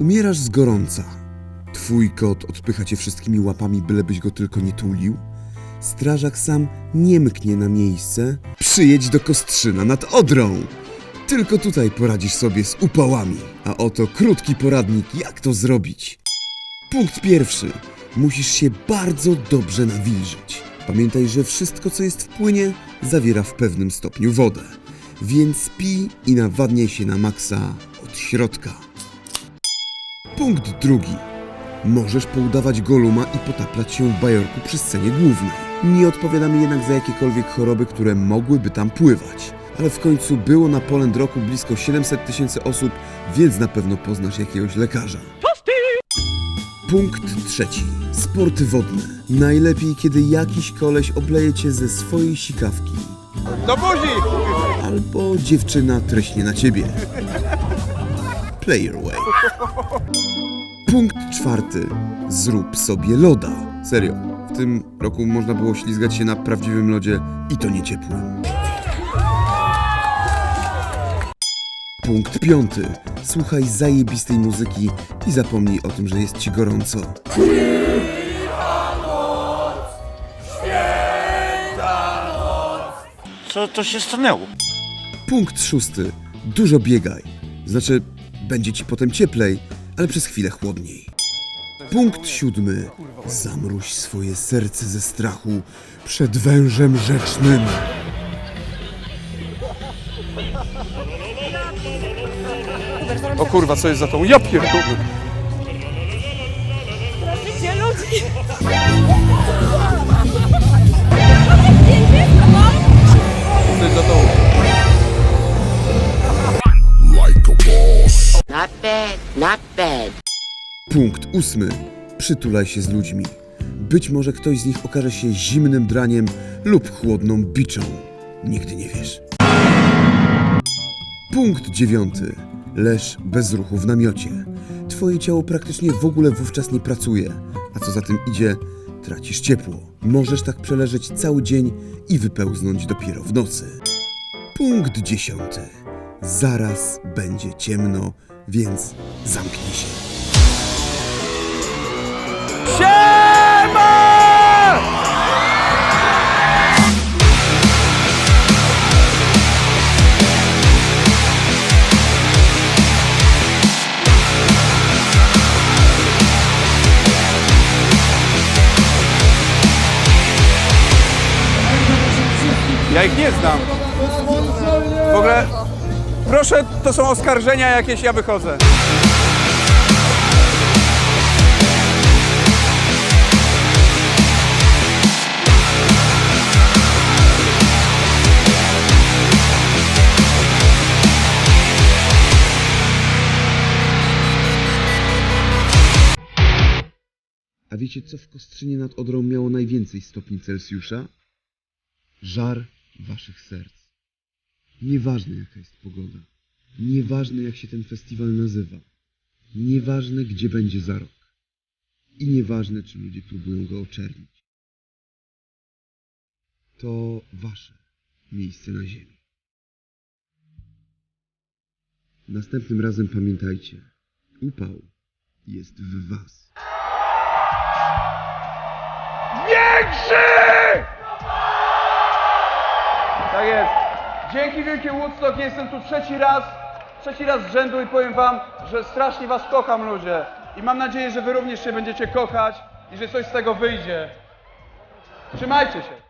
Umierasz z gorąca. Twój kot odpycha cię wszystkimi łapami, bylebyś go tylko nie tulił. Strażak sam nie mknie na miejsce. Przyjedź do Kostrzyna nad Odrą. Tylko tutaj poradzisz sobie z upałami. A oto krótki poradnik, jak to zrobić. Punkt pierwszy. Musisz się bardzo dobrze nawilżyć. Pamiętaj, że wszystko, co jest w płynie, zawiera w pewnym stopniu wodę. Więc pij i nawadniaj się na maksa od środka. Punkt drugi. Możesz poudawać goluma i potaplać się w bajorku przy scenie głównej. Nie odpowiadamy jednak za jakiekolwiek choroby, które mogłyby tam pływać. Ale w końcu było na Poland Roku blisko 700 tysięcy osób, więc na pewno poznasz jakiegoś lekarza. Punkt trzeci. Sporty wodne. Najlepiej, kiedy jakiś koleś obleje cię ze swojej sikawki. Do buzi! Albo dziewczyna treśnie na ciebie. Player way. Punkt czwarty. Zrób sobie loda. Serio. W tym roku można było ślizgać się na prawdziwym lodzie i to nie ciepłym. Punkt piąty. Słuchaj zajebistej muzyki i zapomnij o tym, że jest ci gorąco. Co to się stanęło? Punkt szósty. Dużo biegaj. Znaczy, będzie ci potem cieplej, ale przez chwilę chłodniej. Punkt siódmy. Zamruź swoje serce ze strachu przed wężem rzecznym. O kurwa, co jest za tą? Ja pierdolę. Gdzie ludzi? Bad, not bad. Punkt ósmy. Przytulaj się z ludźmi. Być może ktoś z nich okaże się zimnym draniem lub chłodną biczą. Nigdy nie wiesz. Punkt dziewiąty. Leż bez ruchu w namiocie. Twoje ciało praktycznie w ogóle wówczas nie pracuje, a co za tym idzie, tracisz ciepło. Możesz tak przeleżeć cały dzień i wypełznąć dopiero w nocy. Punkt dziesiąty. Zaraz będzie ciemno, więc zamknij się. Siema! Ja ich nie znam. W ogóle, proszę, to są oskarżenia jakieś, ja wychodzę. A wiecie, co w Kostrzynie nad Odrą miało najwięcej stopni Celsjusza? Żar waszych serc. Nieważne jaka jest pogoda. Nieważne jak się ten festiwal nazywa. Nieważne gdzie będzie za rok. I nieważne czy ludzie próbują go oczernić. To wasze miejsce na ziemi. Następnym razem pamiętajcie, upał jest w was. Tak jest. Dzięki wielkie Woodstock jestem tu trzeci raz, trzeci raz z rzędu i powiem wam, że strasznie was kocham ludzie. I mam nadzieję, że wy również się będziecie kochać i że coś z tego wyjdzie. Trzymajcie się.